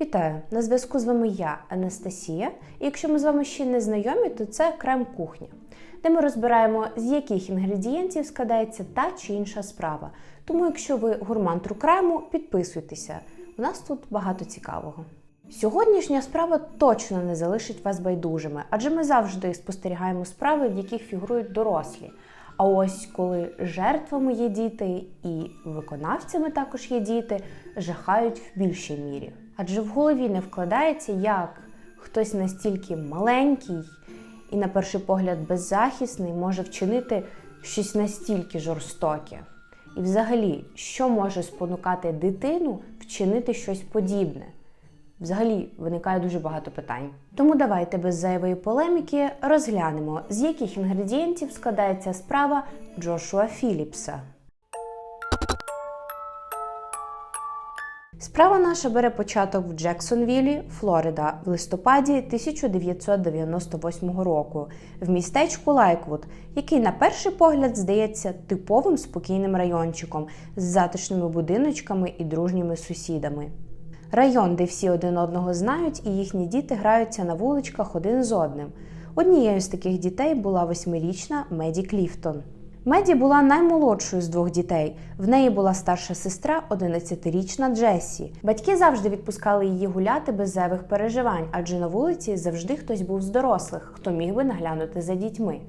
Вітаю! На зв'язку з вами я, Анастасія. І якщо ми з вами ще не знайомі, то це крем кухня, де ми розбираємо, з яких інгредієнтів складається та чи інша справа. Тому, якщо ви гурман крему, підписуйтеся. У нас тут багато цікавого. Сьогоднішня справа точно не залишить вас байдужими, адже ми завжди спостерігаємо справи, в яких фігурують дорослі. А ось коли жертвами є діти і виконавцями також є діти, жахають в більшій мірі. Адже в голові не вкладається, як хтось настільки маленький і, на перший погляд, беззахисний може вчинити щось настільки жорстоке. І взагалі, що може спонукати дитину вчинити щось подібне? Взагалі виникає дуже багато питань. Тому давайте без зайвої полеміки розглянемо, з яких інгредієнтів складається справа Джошуа Філіпса. Справа наша бере початок в Джексонвілі, Флорида, в листопаді 1998 року, в містечку Лайквуд, який на перший погляд здається типовим спокійним райончиком з затишними будиночками і дружніми сусідами. Район, де всі один одного знають, і їхні діти граються на вуличках один з одним. Однією з таких дітей була восьмирічна Меді Кліфтон. Меді була наймолодшою з двох дітей. В неї була старша сестра, 11-річна Джесі. Батьки завжди відпускали її гуляти без зайвих переживань, адже на вулиці завжди хтось був з дорослих, хто міг би наглянути за дітьми.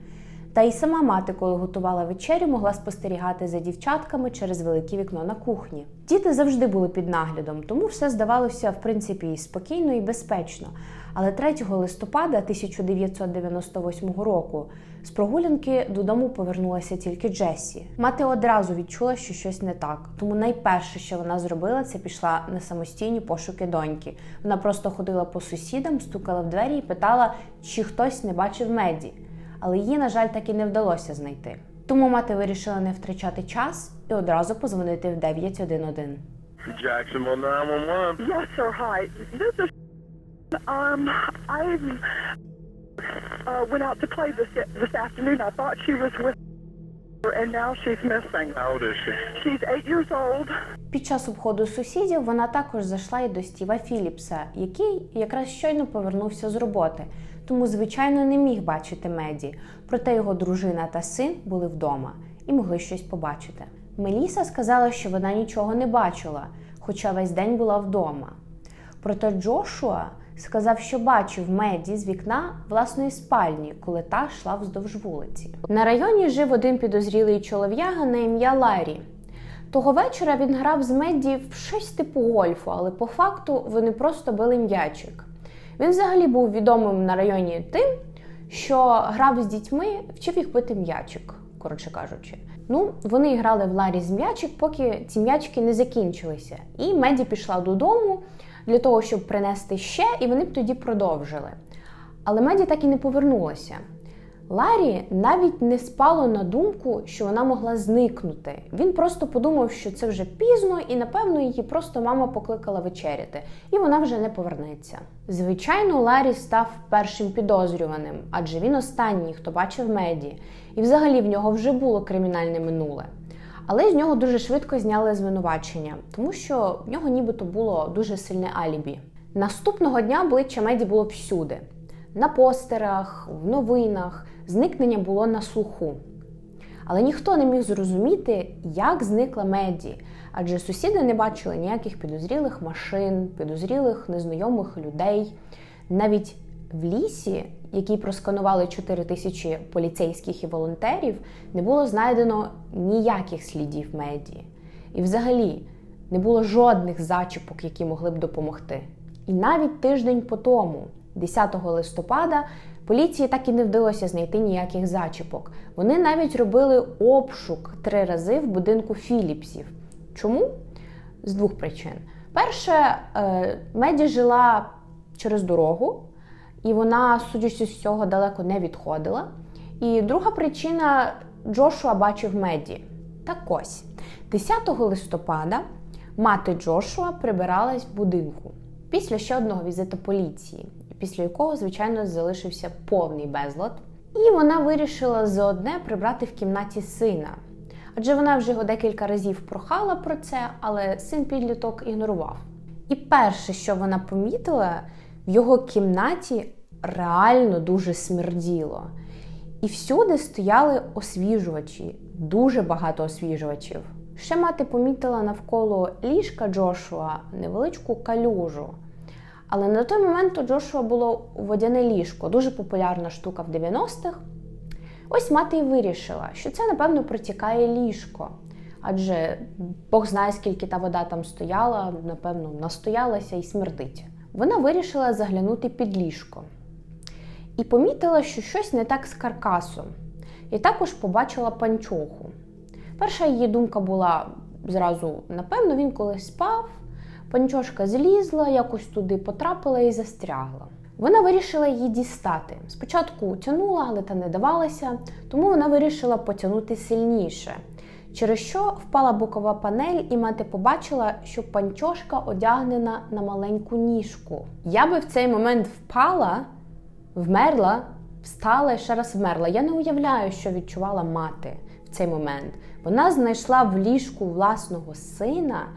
Та й сама мати, коли готувала вечерю, могла спостерігати за дівчатками через велике вікно на кухні. Діти завжди були під наглядом, тому все здавалося в принципі спокійно і безпечно. Але 3 листопада 1998 року з прогулянки додому повернулася тільки Джесі. Мати одразу відчула, що щось не так. Тому найперше, що вона зробила, це пішла на самостійні пошуки доньки. Вона просто ходила по сусідам, стукала в двері і питала, чи хтось не бачив меді але її, на жаль, так і не вдалося знайти. Тому мати вирішила не втрачати час і одразу позвонити в 911. Jacksonville 911. Yes, sir. Hi. This is. Um, I uh, went out to play this this afternoon. I thought she was with her, and now she's missing. How old is she? She's eight years old. Під час обходу сусідів вона також зайшла і до Стіва Філіпса, який якраз щойно повернувся з роботи, тому, звичайно, не міг бачити Меді. Проте його дружина та син були вдома і могли щось побачити. Меліса сказала, що вона нічого не бачила, хоча весь день була вдома. Проте Джошуа сказав, що бачив Меді з вікна власної спальні, коли та йшла вздовж вулиці. На районі жив один підозрілий чолов'яга на ім'я Ларі. Того вечора він грав з Медді в щось типу гольфу, але по факту вони просто били м'ячик. Він взагалі був відомим на районі тим, що грав з дітьми, вчив їх бити м'ячик, коротше кажучи. Ну, вони грали в Ларі з м'ячик, поки ці м'ячики не закінчилися. І Меді пішла додому для того, щоб принести ще, і вони б тоді продовжили. Але Меді так і не повернулася. Ларі навіть не спало на думку, що вона могла зникнути. Він просто подумав, що це вже пізно, і напевно її просто мама покликала вечеряти, і вона вже не повернеться. Звичайно, Ларі став першим підозрюваним, адже він останній, хто бачив меді, і взагалі в нього вже було кримінальне минуле. Але з нього дуже швидко зняли звинувачення, тому що в нього нібито було дуже сильне алібі. Наступного дня обличчя Меді було всюди: на постерах, в новинах, зникнення було на слуху. Але ніхто не міг зрозуміти, як зникла Меді, адже сусіди не бачили ніяких підозрілих машин, підозрілих незнайомих людей. Навіть в лісі, який просканували 4 тисячі поліцейських і волонтерів, не було знайдено ніяких слідів Меді. І взагалі не було жодних зачіпок, які могли б допомогти. І навіть тиждень по тому, 10 листопада, поліції так і не вдалося знайти ніяких зачіпок. Вони навіть робили обшук три рази в будинку Філіпсів. Чому? З двох причин. Перше, е, Меді жила через дорогу, і вона, судячи з цього, далеко не відходила. І друга причина Джошуа бачив Меді. Так ось, 10 листопада мати Джошуа прибиралась в будинку після ще одного візиту поліції, після якого, звичайно, залишився повний безлад. І вона вирішила заодне прибрати в кімнаті сина. Адже вона вже його декілька разів прохала про це, але син підліток ігнорував. І перше, що вона помітила, в його кімнаті реально дуже смерділо. І всюди стояли освіжувачі, дуже багато освіжувачів. Ще мати помітила навколо ліжка Джошуа невеличку калюжу. Але на той момент у Джошуа було водяне ліжко, дуже популярна штука в 90-х. Ось мати і вирішила, що це, напевно, протікає ліжко. Адже Бог знає, скільки та вода там стояла, напевно, настоялася і смердить. Вона вирішила заглянути під ліжко і помітила, що щось не так з каркасом. І також побачила панчоху. Перша її думка була зразу: напевно, він колись спав, панчошка злізла, якось туди потрапила і застрягла. Вона вирішила її дістати. Спочатку тянула, але та не давалася, тому вона вирішила потягнути сильніше. Через що впала бокова панель, і мати побачила, що панчошка одягнена на маленьку ніжку. Я би в цей момент впала, вмерла, встала і ще раз вмерла. Я не уявляю, що відчувала мати в цей момент. Вона знайшла в ліжку власного сина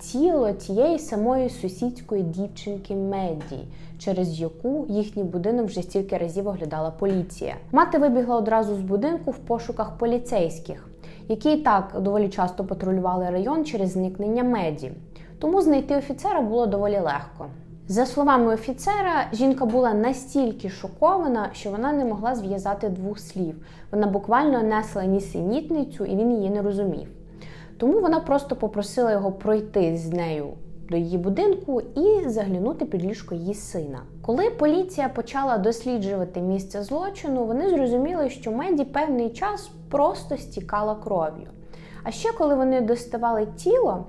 тіло тієї самої сусідської дівчинки Меді, через яку їхній будинок вже стільки разів оглядала поліція. Мати вибігла одразу з будинку в пошуках поліцейських, які і так доволі часто патрулювали район через зникнення Меді. Тому знайти офіцера було доволі легко. За словами офіцера, жінка була настільки шокована, що вона не могла зв'язати двох слів. Вона буквально несла нісенітницю, і він її не розумів. Тому вона просто попросила його пройти з нею до її будинку і заглянути під ліжко її сина. Коли поліція почала досліджувати місце злочину, вони зрозуміли, що Меді певний час просто стікала кров'ю. А ще коли вони доставали тіло,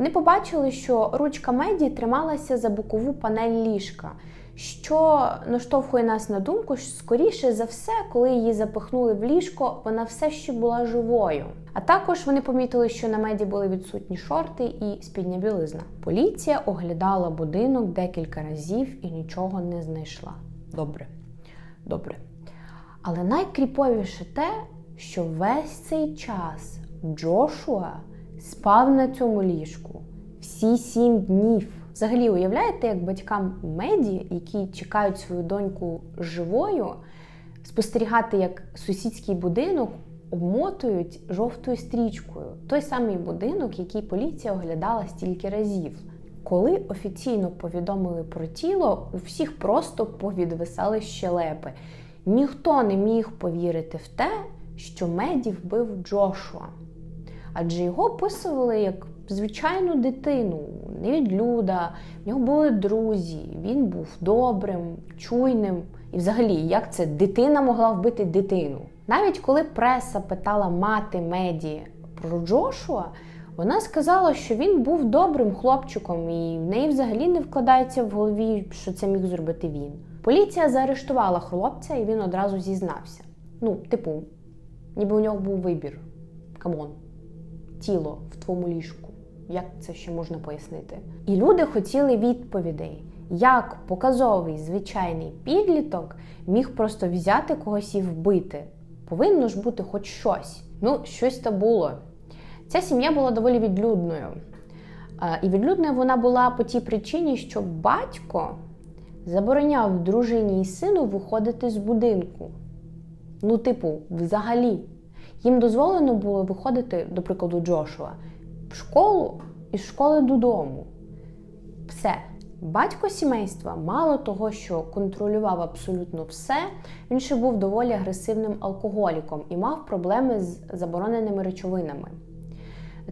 вони побачили, що ручка Меді трималася за бокову панель ліжка, що наштовхує нас на думку, що скоріше за все, коли її запихнули в ліжко, вона все ще була живою. А також вони помітили, що на меді були відсутні шорти і спідня білизна. Поліція оглядала будинок декілька разів і нічого не знайшла. Добре, добре. Але найкріповіше те, що весь цей час Джошуа спав на цьому ліжку всі сім днів. Взагалі, уявляєте, як батькам меді, які чекають свою доньку живою, спостерігати, як сусідський будинок обмотують жовтою стрічкою. Той самий будинок, який поліція оглядала стільки разів. Коли офіційно повідомили про тіло, у всіх просто повідвисали щелепи. Ніхто не міг повірити в те, що Меді вбив Джошуа. Адже його описували як звичайну дитину, невідлюда, в нього були друзі, він був добрим, чуйним. І взагалі, як це дитина могла вбити дитину? Навіть коли преса питала мати Меді про Джошуа, вона сказала, що він був добрим хлопчиком, і в неї взагалі не вкладається в голові, що це міг зробити він. Поліція заарештувала хлопця, і він одразу зізнався. Ну, типу, ніби у нього був вибір. Камон, тіло в твоєму ліжку. Як це ще можна пояснити? І люди хотіли відповідей, як показовий звичайний підліток міг просто взяти когось і вбити. Повинно ж бути хоч щось. Ну, щось то було. Ця сім'я була доволі відлюдною. І відлюдною вона була по тій причині, що батько забороняв дружині і сину виходити з будинку. Ну, типу, взагалі. Їм дозволено було виходити, до прикладу, Джошуа, в школу і з школи додому. Все. Батько сімейства, мало того, що контролював абсолютно все, він ще був доволі агресивним алкоголіком і мав проблеми з забороненими речовинами.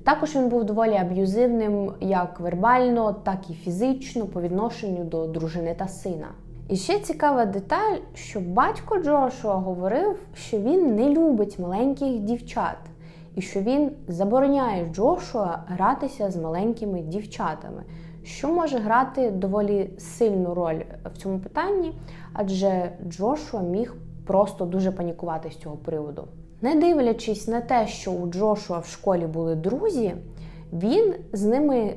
Також він був доволі аб'юзивним як вербально, так і фізично по відношенню до дружини та сина. І ще цікава деталь, що батько Джошуа говорив, що він не любить маленьких дівчат, і що він забороняє Джошуа гратися з маленькими дівчатами, що може грати доволі сильну роль в цьому питанні, адже Джошуа міг просто дуже панікувати з цього приводу. Не дивлячись на те, що у Джошуа в школі були друзі, він з ними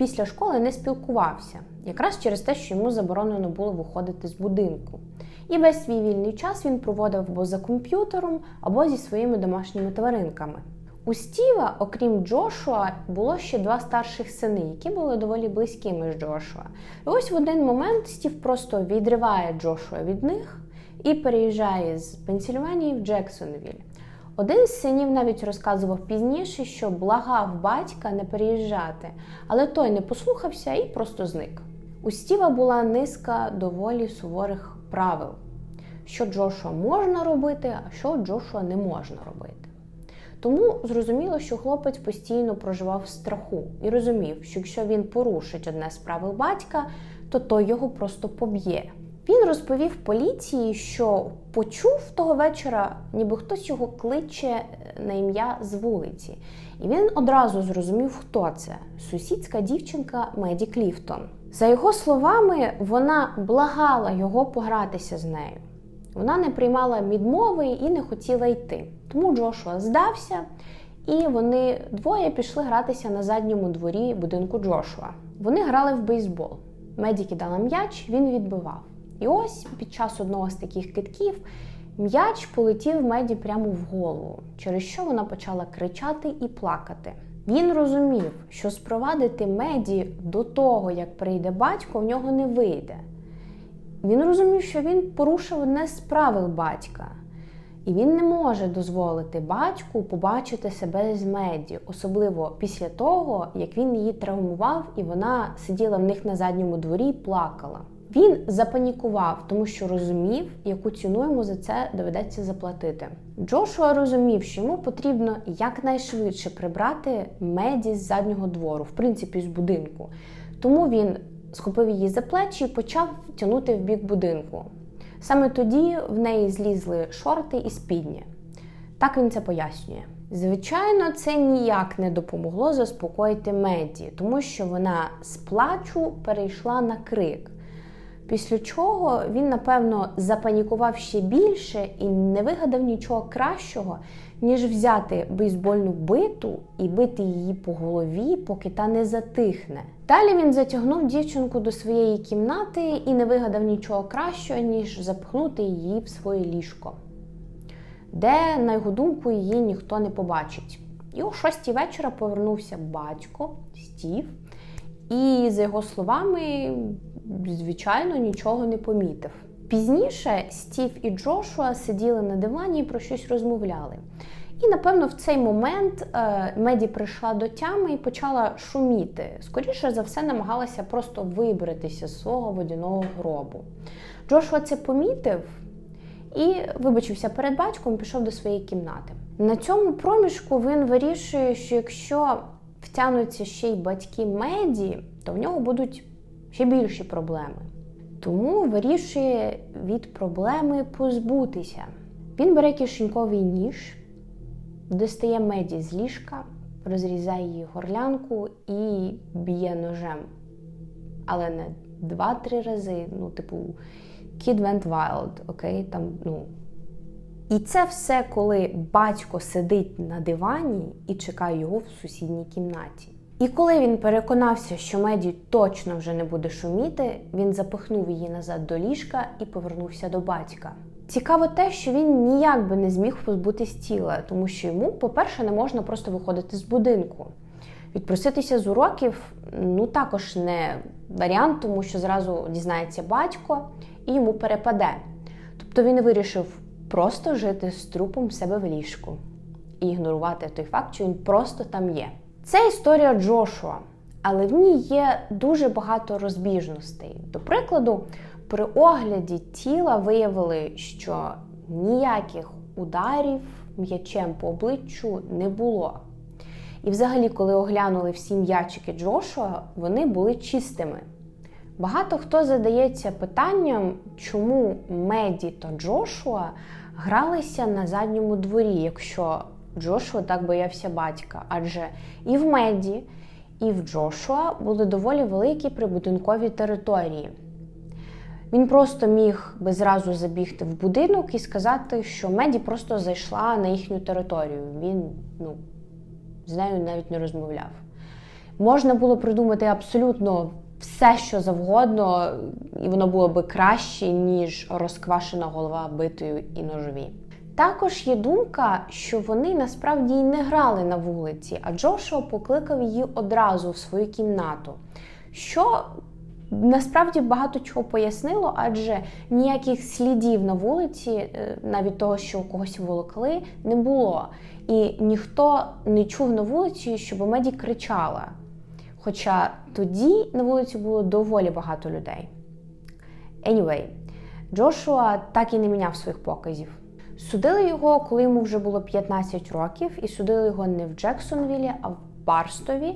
після школи не спілкувався, якраз через те, що йому заборонено було виходити з будинку. І весь свій вільний час він проводив або за комп'ютером, або зі своїми домашніми тваринками. У Стіва, окрім Джошуа, було ще два старших сини, які були доволі близькими з Джошуа. І ось в один момент Стів просто відриває Джошуа від них і переїжджає з Пенсільванії в Джексонвіль. Один з синів навіть розказував пізніше, що благав батька не переїжджати, але той не послухався і просто зник. У Стіва була низка доволі суворих правил, що Джошуа можна робити, а що Джошуа не можна робити. Тому зрозуміло, що хлопець постійно проживав в страху і розумів, що якщо він порушить одне з правил батька, то той його просто поб'є. Він розповів поліції, що почув того вечора, ніби хтось його кличе на ім'я з вулиці. І він одразу зрозумів, хто це сусідська дівчинка Меді Кліфтон. За його словами, вона благала його погратися з нею. Вона не приймала відмови і не хотіла йти. Тому Джошуа здався, і вони двоє пішли гратися на задньому дворі будинку Джошуа. Вони грали в бейсбол. Меді кидала м'яч, він відбивав. І ось під час одного з таких китків м'яч полетів Меді прямо в голову, через що вона почала кричати і плакати. Він розумів, що спровадити Меді до того, як прийде батько, в нього не вийде. Він розумів, що він порушив одне з правил батька, і він не може дозволити батьку побачити себе з Меді, особливо після того, як він її травмував, і вона сиділа в них на задньому дворі і плакала. Він запанікував, тому що розумів, яку ціну йому за це доведеться заплатити. Джошуа розумів, що йому потрібно якнайшвидше прибрати меді з заднього двору, в принципі, з будинку. Тому він схопив її за плечі і почав тягнути в бік будинку. Саме тоді в неї злізли шорти і спідні. Так він це пояснює. Звичайно, це ніяк не допомогло заспокоїти Меді, тому що вона з плачу перейшла на крик. Після чого він, напевно, запанікував ще більше і не вигадав нічого кращого, ніж взяти бейсбольну биту і бити її по голові, поки та не затихне. Далі він затягнув дівчинку до своєї кімнати і не вигадав нічого кращого, ніж запхнути її в своє ліжко, де, на його думку, її ніхто не побачить. І о шостій вечора повернувся батько Стів, і, за його словами, звичайно, нічого не помітив. Пізніше Стів і Джошуа сиділи на дивані і про щось розмовляли. І, напевно, в цей момент е, Меді прийшла до тями і почала шуміти. Скоріше за все, намагалася просто вибратися з свого водяного гробу. Джошуа це помітив і вибачився перед батьком, пішов до своєї кімнати. На цьому проміжку він вирішує, що якщо втягнуться ще й батьки Меді, то в нього будуть ще більші проблеми. Тому вирішує від проблеми позбутися. Він бере кишеньковий ніж, достає меді з ліжка, розрізає її горлянку і б'є ножем. Але не два-три рази, ну, типу, Kid went wild, окей? Там, ну. І це все, коли батько сидить на дивані і чекає його в сусідній кімнаті. І коли він переконався, що Меді точно вже не буде шуміти, він запихнув її назад до ліжка і повернувся до батька. Цікаво те, що він ніяк би не зміг позбутись тіла, тому що йому, по-перше, не можна просто виходити з будинку. Відпроситися з уроків ну також не варіант, тому що зразу дізнається батько і йому перепаде. Тобто він вирішив просто жити з трупом себе в ліжку і ігнорувати той факт, що він просто там є. Це історія Джошуа, але в ній є дуже багато розбіжностей. До прикладу, при огляді тіла виявили, що ніяких ударів м'ячем по обличчю не було. І взагалі, коли оглянули всі м'ячики Джошуа, вони були чистими. Багато хто задається питанням, чому Меді та Джошуа гралися на задньому дворі, якщо Джошуа так боявся батька. Адже і в Меді, і в Джошуа були доволі великі прибудинкові території. Він просто міг би зразу забігти в будинок і сказати, що Меді просто зайшла на їхню територію. Він ну, з нею навіть не розмовляв. Можна було придумати абсолютно все, що завгодно, і воно було би краще, ніж розквашена голова битою і ножові. Також є думка, що вони насправді й не грали на вулиці, а Джошуа покликав її одразу в свою кімнату. Що насправді багато чого пояснило, адже ніяких слідів на вулиці, е, навіть того, що когось волокли, не було. І ніхто не чув на вулиці, щоб Меді кричала. Хоча тоді на вулиці було доволі багато людей. Anyway, Джошуа так і не міняв своїх показів. Судили його, коли йому вже було 15 років, і судили його не в Джексонвілі, а в Барстові.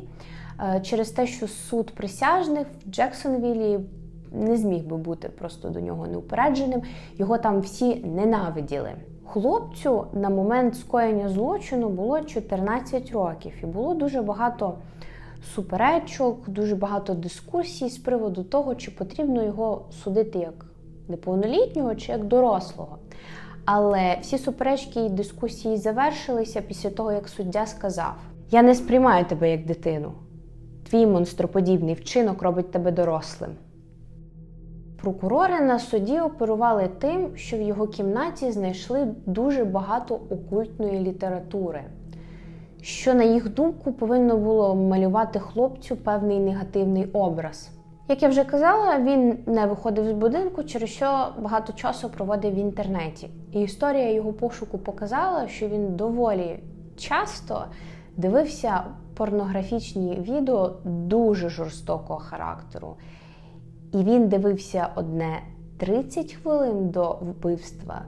Е, Через те, що суд присяжних в Джексонвілі не зміг би бути просто до нього неупередженим. Його там всі ненавиділи. Хлопцю на момент скоєння злочину було 14 років, і було дуже багато суперечок, дуже багато дискусій з приводу того, чи потрібно його судити як неповнолітнього чи як дорослого. Але всі суперечки і дискусії завершилися після того, як суддя сказав: Я не сприймаю тебе як дитину. Твій монстроподібний вчинок робить тебе дорослим. Прокурори на суді оперували тим, що в його кімнаті знайшли дуже багато окультної літератури, що, на їх думку, повинно було малювати хлопцю певний негативний образ. Як я вже казала, він не виходив з будинку, через що багато часу проводив в інтернеті. І історія його пошуку показала, що він доволі часто дивився порнографічні відео дуже жорстокого характеру. І він дивився одне 30 хвилин до вбивства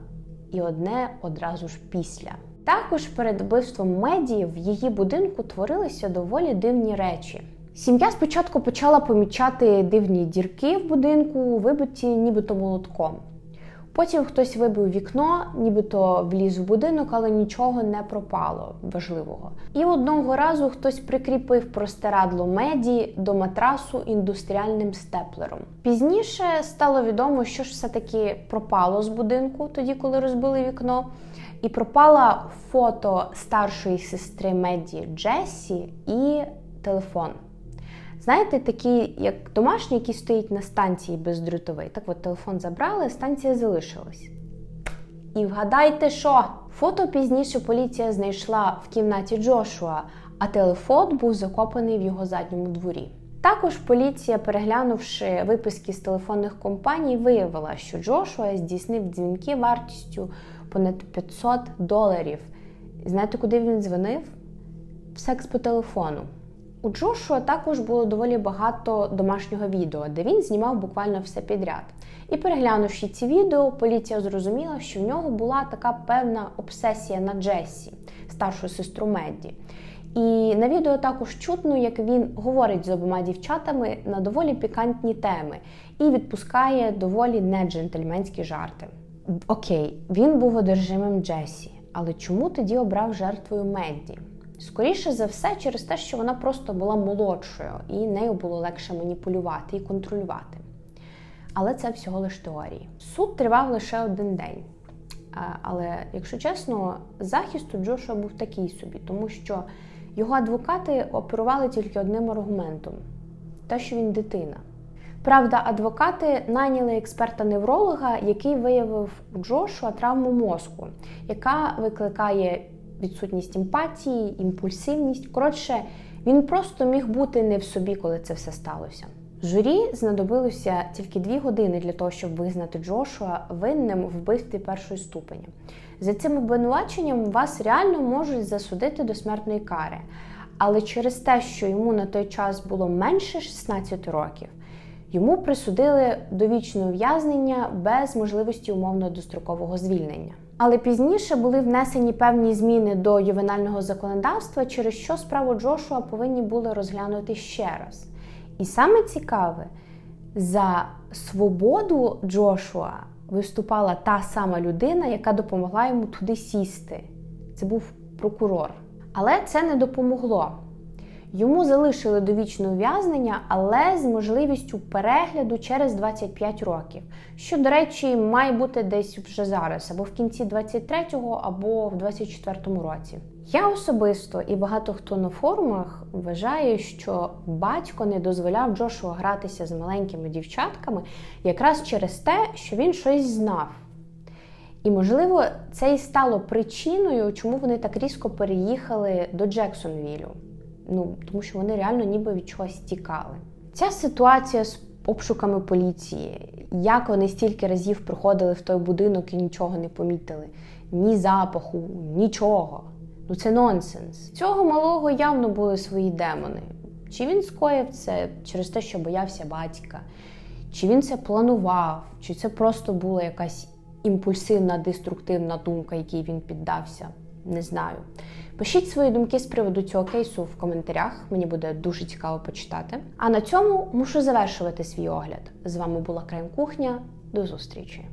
і одне одразу ж після. Також перед вбивством Меді в її будинку творилися доволі дивні речі. Сім'я спочатку почала помічати дивні дірки в будинку, вибиті нібито молотком. Потім хтось вибив вікно, нібито вліз в будинок, але нічого не пропало важливого. І одного разу хтось прикріпив простирадло меді до матрасу індустріальним степлером. Пізніше стало відомо, що ж все-таки пропало з будинку, тоді коли розбили вікно. І пропало фото старшої сестри Меді Джесі і телефон. Знаєте, такі, як домашній, який стоїть на станції бездротовий. Так от телефон забрали, станція залишилась. І вгадайте, що? Фото пізніше поліція знайшла в кімнаті Джошуа, а телефон був закопаний в його задньому дворі. Також поліція, переглянувши виписки з телефонних компаній, виявила, що Джошуа здійснив дзвінки вартістю понад 500 доларів. Знаєте, куди він дзвонив? В секс по телефону. У Джошуа також було доволі багато домашнього відео, де він знімав буквально все підряд. І переглянувши ці відео, поліція зрозуміла, що в нього була така певна обсесія на Джесі, старшу сестру Медді. І на відео також чутно, як він говорить з обома дівчатами на доволі пікантні теми і відпускає доволі неджентльменські жарти. Окей, він був одержимим Джесі, але чому тоді обрав жертвою Медді? Скоріше за все, через те, що вона просто була молодшою, і нею було легше маніпулювати і контролювати. Але це всього лиш теорії. Суд тривав лише один день. Але, якщо чесно, захист у Джошуа був такий собі, тому що його адвокати оперували тільки одним аргументом те, що він дитина. Правда, адвокати найняли експерта-невролога, який виявив у Джошуа травму мозку, яка викликає відсутність емпатії, імпульсивність. Коротше, він просто міг бути не в собі, коли це все сталося. Журі знадобилося тільки дві години для того, щоб визнати Джошуа винним вбивстві першої ступеня. За цим обвинуваченням вас реально можуть засудити до смертної кари. Але через те, що йому на той час було менше 16 років, йому присудили довічне ув'язнення без можливості умовно дострокового звільнення. Але пізніше були внесені певні зміни до ювенального законодавства, через що справу Джошуа повинні були розглянути ще раз. І саме цікаве, за свободу Джошуа виступала та сама людина, яка допомогла йому туди сісти. Це був прокурор. Але це не допомогло. Йому залишили довічне ув'язнення, але з можливістю перегляду через 25 років, що, до речі, має бути десь вже зараз, або в кінці 23-го, або в 24-му році. Я особисто і багато хто на форумах вважає, що батько не дозволяв Джошуа гратися з маленькими дівчатками якраз через те, що він щось знав. І, можливо, це і стало причиною, чому вони так різко переїхали до Джексонвілю. Ну, тому що вони реально ніби від чогось тікали. Ця ситуація з обшуками поліції, як вони стільки разів приходили в той будинок і нічого не помітили, ні запаху, нічого. Ну це нонсенс. Цього малого явно були свої демони. Чи він скоїв це через те, що боявся батька, чи він це планував, чи це просто була якась імпульсивна, деструктивна думка, якій він піддався. Не знаю. Пишіть свої думки з приводу цього кейсу в коментарях. Мені буде дуже цікаво почитати. А на цьому мушу завершувати свій огляд. З вами була Крем Кухня. До зустрічі!